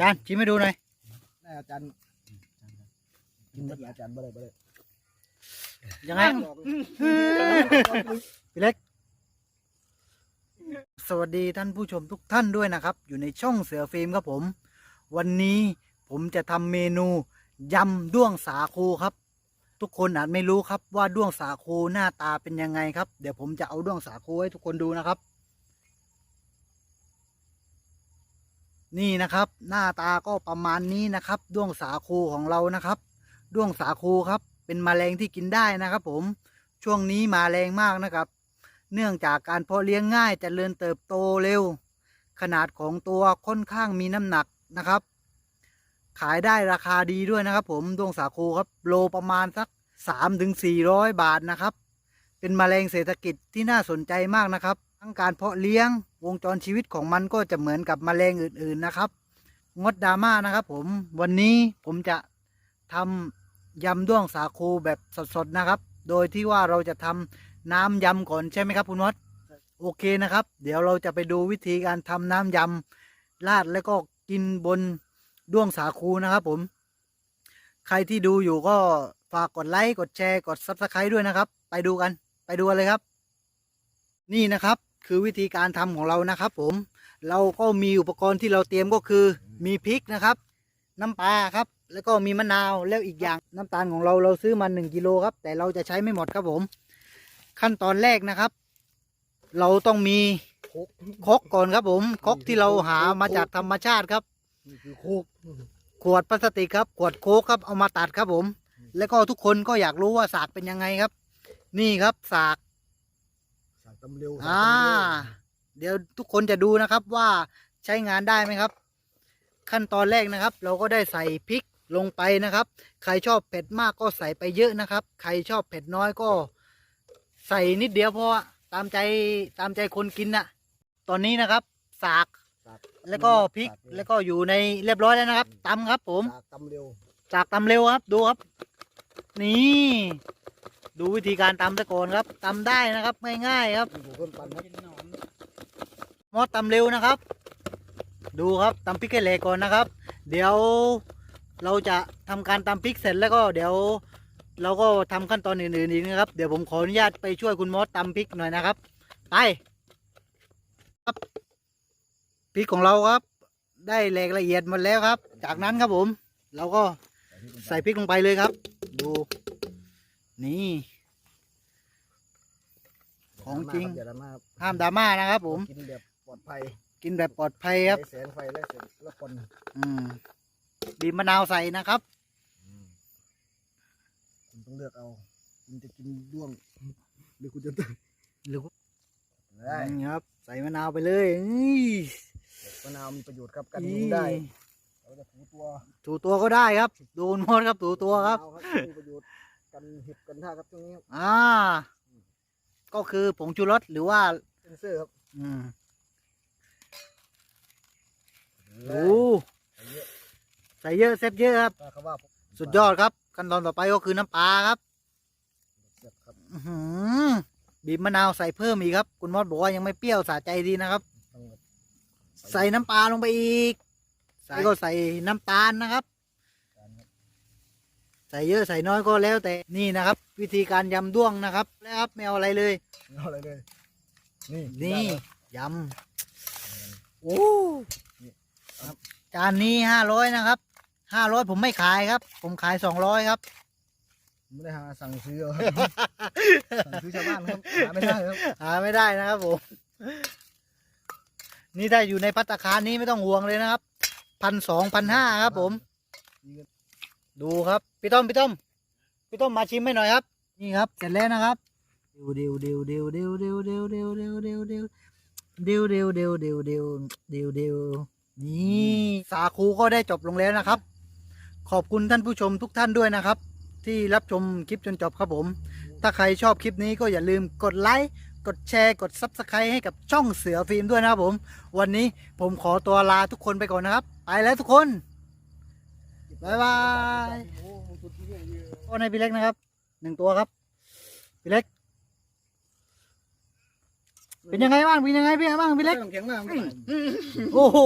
จานชิมให้ดูหน่อยได้อาจารย์กินหมดแล้วอาจารย์บ่ได้บ่ได้ยังไงพี่เล็ก สวัสดีท่านผู้ชมทุกท่านด้วยนะครับ อยู่ในช่องเสือฟิล์มครับผม วันนี้ผมจะทำเมนูยำด้วงสาคูครับ ทุกคนอาจไม่รู้ครับว่าด้วงสาคูหน้าตาเป็นยังไงครับ เดี๋ยวผมจะเอาด้วงสาคูให้ทุกคนดูนะครับ นี่นะครับ หน้าตาก็ประมาณนี้นะครับ ด้วงสาคูของเรานะครับ ด้วงสาคูครับ เป็นมแมลงที่กินได้นะครับ ผมช่วงนี้มาแรงมากนะครับ เนื่องจากการเพาะเลี้ยงง่ายจเจริญเติบโตเร็ว ขนาดของตัวค่อนข้างมีน้ำหนักนะครับ ขายได้ราคาดีด้วยนะครับ ผมดวงสาคูครับโลประมาณสักสามถึงสี่ร้อยบาทนะครับ เป็นมแมลงเศรษฐกิจที่น่าสนใจมากนะครับ ทั้งการเพาะเลี้ยง วงจรชีวิตของมันก็จะเหมือนกับแมลงอื่นๆนะครับ งดดราม่านะครับ ผมวันนี้ผมจะทำยำด้วงสาคูแบบสดๆนะครับ โดยที่ว่าเราจะทำน้ำยำก่อนใช่ไหมครับ คุณมดโอเคนะครับ เดี๋ยวเราจะไปดูวิธีการทำน้ำยำราดแล้วก็กินบนด้วงสาคูนะครับ ผม ใครที่ดูอยู่ก็ฝากกดไลค์กดแชร์กดซับสไครต์ด้วยนะครับ ไปดูกัน ไปดูกันเลยครับ นี่นะครับ คือวิธีการทำของเรานะครับผม เราก็มีอุปกรณ์ที่เราเตรียมก็คือมีพริกนะครับ น้ำปลาครับ แล้วก็มีมะนาวแล้วอีกอย่างน้ำตาลของเราเราซื้อมาหนึ่งกิโลครับ แต่เราจะใช้ไม่หมดครับผม ขั้นตอนแรกนะครับ เราต้องมีโคกครกก่อนครับผมครกที่เราหามาจากธรรมชาติครับนี่คือโคกขวดพลาสติกครับ ขวดโค้กครับเอามาตัดครับผม แล้วก็ทุกคนก็อยากรู้ว่าสากเป็นยังไงครับ นี่ครับสากสาก ตำเร็วอ่า เดี๋ยวทุกคนจะดูนะครับว่าใช้งานได้ไหมครับ ขั้นตอนแรกนะครับ เราก็ได้ใส่พริกลงไปนะครับ ใครชอบเผ็ดมากก็ใส่ไปเยอะนะครับ ใครชอบเผ็ดน้อยก็ ใส่นิดเดียวเพราะว่าตามใจตามใจคนกินน่ะ ตอนนี้นะครับ สากสากแล้วก็พริกสาแล้วก็อยู่ในเรียบร้อยแล้วนะครับตำครับ ผมสากตำเร็ว จากตำเร็วครับดูครับ นี่ ดูวิธีการตำตะโกอนครับตำได้นะครับง่ายๆครับมต้นปันครับมอดตำเร็วนะครับ ดูครับตำพริกให้เละก่อนนะครับ เดี๋ยวเราจะทำการตำพริกเสร็จแล้วก็เดี๋ยว เราก็ทำขั้นตอนอื่นๆอีกนะครับ เดี๋ยวผมขออนุญาตไปช่วยคุณมอสตำพริกหน่อยนะครับ ไปครับพริกของเราครับ ได้แหลกละเอียดหมดแล้วครับ จากนั้นครับผม เราก็ใส่พริกลงไปเลยครับ ดู นี่ ของจริงอย่าดราม่าครับห้ามดราม่านะครับผม กินแบบปลอดภัยกินแบบปลอดภัยครับไร้แสงไฟและแสงและควันอืมบีบมะนาวใส่นะครับ คุณต้องเลือกเอา คุณจะกินด้วง หรือคุณจะหรือได้นี่ครับ ใส่มะนาวไปเลยนี่มะนาวมีประโยชน์ครับกันยุงได้เราจะถูตัวถูตัวก็ได้ครับดูนมดครับถูตัวครับมะนาวมีประโยชน์กันเห็บกันท่าครับช่วงนี้ครับ อ่า ก็คือผงชูรสหรือว่าเซนเซอร์ครับอืมได้โอ้ใส่เยอะเซฟเยอะครับถ้าเขาว่าผมสุดยอดครับขั้นตอนต่อไปก็คือน้ำปลาครับเสียบครับอื้อหือบีบมะนาวใส่เพิ่มอีกครับ คุณมอสบอกว่ายังไม่เปรี้ยวสะใจดีนะครับ ต้องแบบใส่น้ำปลาลงไปอีกใส่ก็ใส่น้ำตาลนะครับการครับ ใส่เยอะใส่น้อยก็แล้วแต่นี่นะครับ วิธีการยำด้วงนะครับ แล้วครับไม่เอาอะไรเลยไม่เอาอะไรเลย นี่นี่ได้ครับยำโอ้ครับจานนี้ห้าร้อยนะครับห้าร้อยผมไม่ขายครับ ผมขายสองร้อยครับไม่ได้หาสั่งซื้อเอาครับสั่งซื้อชาวบ้านครับหาไม่ได้ครับหาไม่ได้นะครับผมนี่ถ้าอยู่ในพัตตาคารนี้ไม่ต้องห่วงเลยนะครับพันสองพันห้าครับผม ดูครับพี่ต้อมพี่ต้อมพี่ต้อมมาชิมให้หน่อยครับ นี่ครับเสร็จแล้วนะครับเดียวเดียวเดียวเดียวเดียวเดียวเดียวเดียวเดียวเดียวเดียวเดียวเดียวเดียวเดียวเดียวเดียวเดียวนี่สาคูก็ได้จบลงแล้วนะครับ ขอบคุณท่านผู้ชมทุกท่านด้วยนะครับ ที่รับชมคลิปจนจบครับผม ถ้าใครชอบคลิปนี้ก็อย่าลืมกดไลค์กดแชร์กด Subscribe ให้กับช่องเสือฟิล์มด้วยนะครับผม วันนี้ผมขอตัวลาทุกคนไปก่อนนะครับ ไปแล้วทุกคน บ๊ายบายโอ้โหสุดที่เรื่องเยอะก็ในพี่เล็กนะครับหนึ่งตัวครับพี่เล็ก เป็นยังไงบ้างเป็นยังไงพี่บ้างพี่เล็กน้ำแข็งมาก โอ้โห